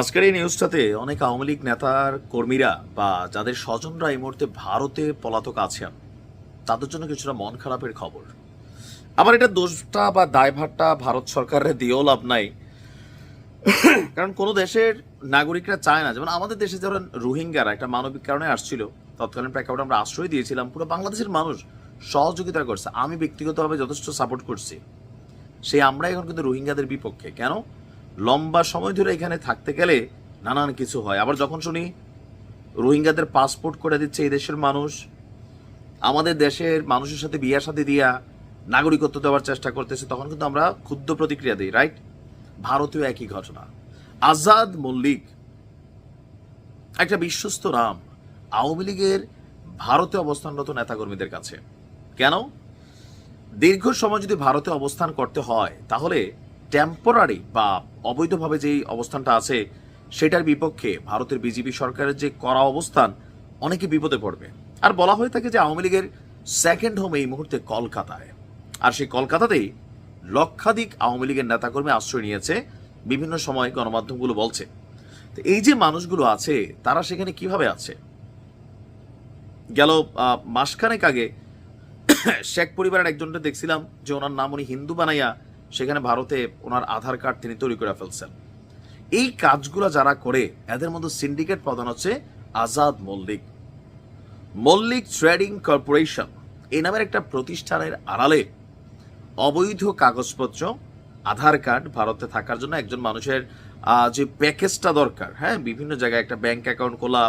আজকের এই নিউজটাতে অনেক আওয়ামী লীগ নেতার কর্মীরা বা যাদের স্বজনরা এই মুহূর্তে ভারতে পলাতক আছেন, তাদের জন্য কিছুটা মন খারাপের খবর। আবার এটা দোষটা বা দায়ভারটা ভারত সরকারের দিয়েও লাভ নাই। কারণ কোনো দেশের নাগরিকরা চায় না। যেমন আমাদের দেশে ধরেন রোহিঙ্গারা একটা মানবিক কারণে আসছিল, তৎকালীন প্রেক্ষাপটে আমরা আশ্রয় দিয়েছিলাম, পুরো বাংলাদেশের মানুষ সহযোগিতা করছে। আমি ব্যক্তিগতভাবে যথেষ্ট সাপোর্ট করছি। সেই আমরা এখন কিন্তু রোহিঙ্গাদের বিপক্ষে। কেন? লম্বা সময় ধরে এখানে থাকতে গেলে নানান কিছু হয়। আবার যখন শুনি রোহিঙ্গাদের পাসপোর্ট করে দিচ্ছে এই দেশের মানুষ, আমাদের দেশের মানুষের সাথে বিয়ার সাথে দিয়া নাগরিকত্ব দেওয়ার চেষ্টা করতেছে, তখন কিন্তু আমরা ক্ষুদ্র প্রতিক্রিয়া দিই রাইট ভারতীয় একই ঘটনা। আজাদ মল্লিক একটা বিশ্বস্ত নাম আওয়ামী লীগের ভারতে অবস্থানরত নেতাকর্মীদের কাছে। কেন? দীর্ঘ সময় যদি ভারতে অবস্থান করতে হয়, তাহলে টেম্পোরারি বা অবৈধভাবে যেই অবস্থানটা আছে, সেটার বিপক্ষে ভারতের বিজেপি সরকারের যে করা অবস্থান, অনেকে বিপদে পড়বে। আর বলা হয়ে থাকে যে আওয়ামী লীগের সেকেন্ড হোম এই মুহূর্তে কলকাতায়। আর সেই কলকাতাতেই লক্ষাধিক আওয়ামী লীগের নেতাকর্মী আশ্রয় নিয়েছে, বিভিন্ন সময় গণমাধ্যমগুলো বলছে। তো এই যে মানুষগুলো আছে, তারা সেখানে কীভাবে আছে? গেল মাসখানেক আগে শেখ পরিবারের একজনকে দেখছিলাম, যে ওনার নাম উনি হিন্দু বানাইয়া সেখানে ভারতে ওনার আধার কার্ড তিনি তৈরি করে ফেলছেন। এই কাজগুলো যারা করে, এদের মধ্যে সিন্ডিকেট প্রধান হচ্ছে আজাদ মল্লিক। মল্লিক ট্রেডিং কর্পোরেশন এই নামের একটা প্রতিষ্ঠানের আড়ালে অবৈধ কাগজপত্র, আধার কার্ড ভারতে থাকার জন্য একজন মানুষের যে প্যাকেজটা দরকার হ্যাঁ বিভিন্ন জায়গায় একটা ব্যাংক অ্যাকাউন্ট খোলা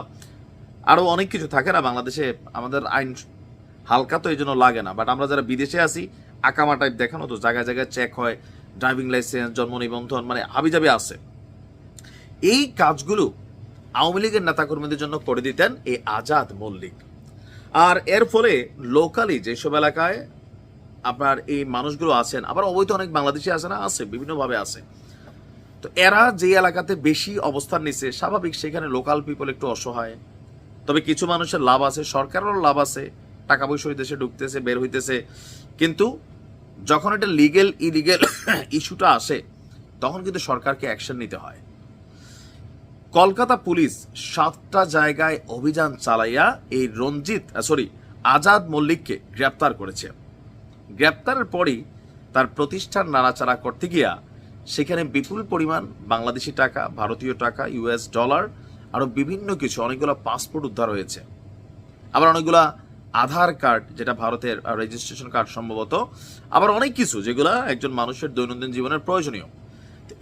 আরও অনেক কিছু থাকে না বাংলাদেশে, আমাদের আইন হালকা তো এই জন্য লাগে না, বাট আমরা যারা বিদেশে আছি আকামা টাইপ দেখানো, তো জায়গায় জায়গায় চেক হয় ড্রাইভিং লাইসেন্স জন্ম নিবন্ধন মানে হাবিজাবি আছে। এই কাজগুলো আওয়ামী লীগের নেতাকর্মীদের জন্য করে দিতেন এই আজাদ মল্লিক। আর এর ফলে লোকালি যেসব এলাকায় আপনার এই মানুষগুলো আছেন, আবার অবৈধ অনেক বাংলাদেশি আছে না, আছে, বিভিন্নভাবে আছে। তো এরা যে এলাকাতে বেশি অবস্থান নিচ্ছে স্বাভাবিক সেখানে লোকাল পিপল একটু অসহায়। তবে কিছু মানুষের লাভ আছে, সরকারেরও লাভ আছে টাকা পয়সা দেশে ঢুকতেছে, বের হইতেছে। কিন্তু যখন এটা লিগেল ইলিগেল ইস্যুটা আসে, তখন কিন্তু সরকারকে অ্যাকশন নিতে হয়। কলকাতা পুলিশ সাতটা জায়গায় অভিযান চালাইয়া এই রঞ্জিত সরি আজাদ মল্লিককে গ্রেপ্তার করেছে। গ্রেপ্তারের পরই তার প্রতিষ্ঠান নাড়াচাড়া করতে গিয়া সেখানে বিপুল পরিমাণ বাংলাদেশি টাকা, ভারতীয় টাকা ইউএস ডলার আরও বিভিন্ন কিছু, অনেকগুলো পাসপোর্ট উদ্ধার হয়েছে। আবার অনেকগুলা আধার কার্ড, যেটা ভারতের রেজিস্ট্রেশন কার্ড সম্ভবত। আবার অনেক কিছু যেগুলা একজন মানুষের দৈনন্দিন জীবনের প্রয়োজনীয়।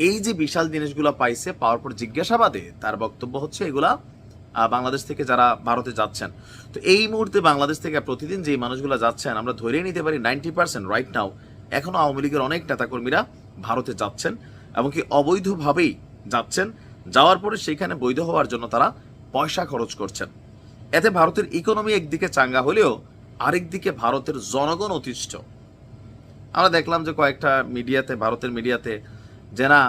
এই যে বিশাল জিনিসগুলো পাইছে পাওয়ার পর জিজ্ঞাসাবাদে, তার বক্তব্য হচ্ছে এগুলা বাংলাদেশ থেকে যারা ভারতে যাচ্ছেন। তো এই মুহূর্তে বাংলাদেশ থেকে প্রতিদিন যে মানুষগুলো যাচ্ছেন, আমরা ধরে নিতে পারি নাইনটি পার্সেন্ট রাইট নাও এখনও আওয়ামী লীগের অনেক নেতাকর্মীরা ভারতে যাচ্ছেন এমনকি অবৈধভাবেই যাচ্ছেন। যাওয়ার পরে সেখানে বৈধ হওয়ার জন্য তারা পয়সা খরচ করছেন। এতে ভারতের ইকোনমি একদিকে চাঙ্গা হলেও আরেক দিকে ভারতের জনগণ অতিষ্ঠ। আমরা দেখলাম যে কয়েকটা মিডিয়াতে, ভারতের মিডিয়াতে যে না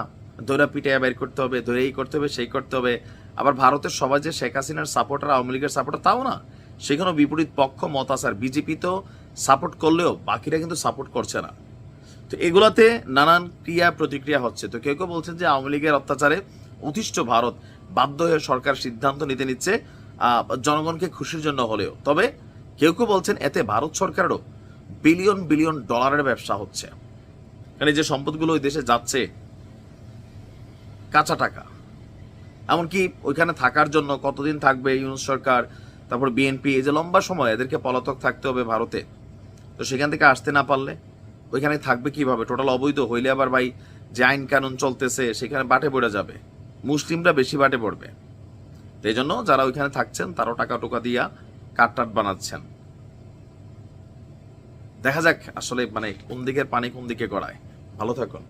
দৈরা পিটাইয়া বের করতে হবে ধরে এই করতে হবে, সেই করতে হবে। আবার ভারতের সবাই যে শেখ হাসিনার সাপোর্টার আওয়ামী লীগের সাপোর্টার তাও না। সেখানেও বিপরীত পক্ষ, মত আছে আর বিজেপি তো সাপোর্ট করলেও বাকিরা কিন্তু সাপোর্ট করছে না। তো এগুলাতে নানান ক্রিয়া প্রতিক্রিয়া হচ্ছে। তো কেউ কেউ বলছেন যে আওয়ামী লীগের অত্যাচারে অতিষ্ঠ ভারত বাধ্য হয়ে সরকার সিদ্ধান্ত নিতে নিচ্ছে। জনগণকে খুশির জন্য হলেও। তবে কেউ কেউ বলছেন এতে ভারত সরকারেরও বিলিয়ন বিলিয়ন ডলারের ব্যবসা হচ্ছে। কারণ যে সম্পদগুলো ওই দেশে যাচ্ছে, কাঁচা টাকা। এমনকি ওইখানে থাকার জন্য কতদিন থাকবে ইউনুস সরকার, তারপর বিএনপি এই যে লম্বা সময় এদেরকে পলাতক থাকতে হবে ভারতে। তো সেখান থেকে আসতে না পারলে ওইখানে থাকবে কীভাবে? টোটাল অবৈধ হইলে আবার ভাই যে আইন কানুন চলতেছে, সেখানে বাটে পড়ে যাবে। মুসলিমরা বেশি বাটে পড়বে। এই জন্য যারা ওইখানে থাকছেন, তারাও টাকা টোকা দিয়া কাটটাট বানাচ্ছেন। দেখা যাক আসলে মানে কোন দিকের পানি কোন দিকে গড়ায়। ভালো থাকুন।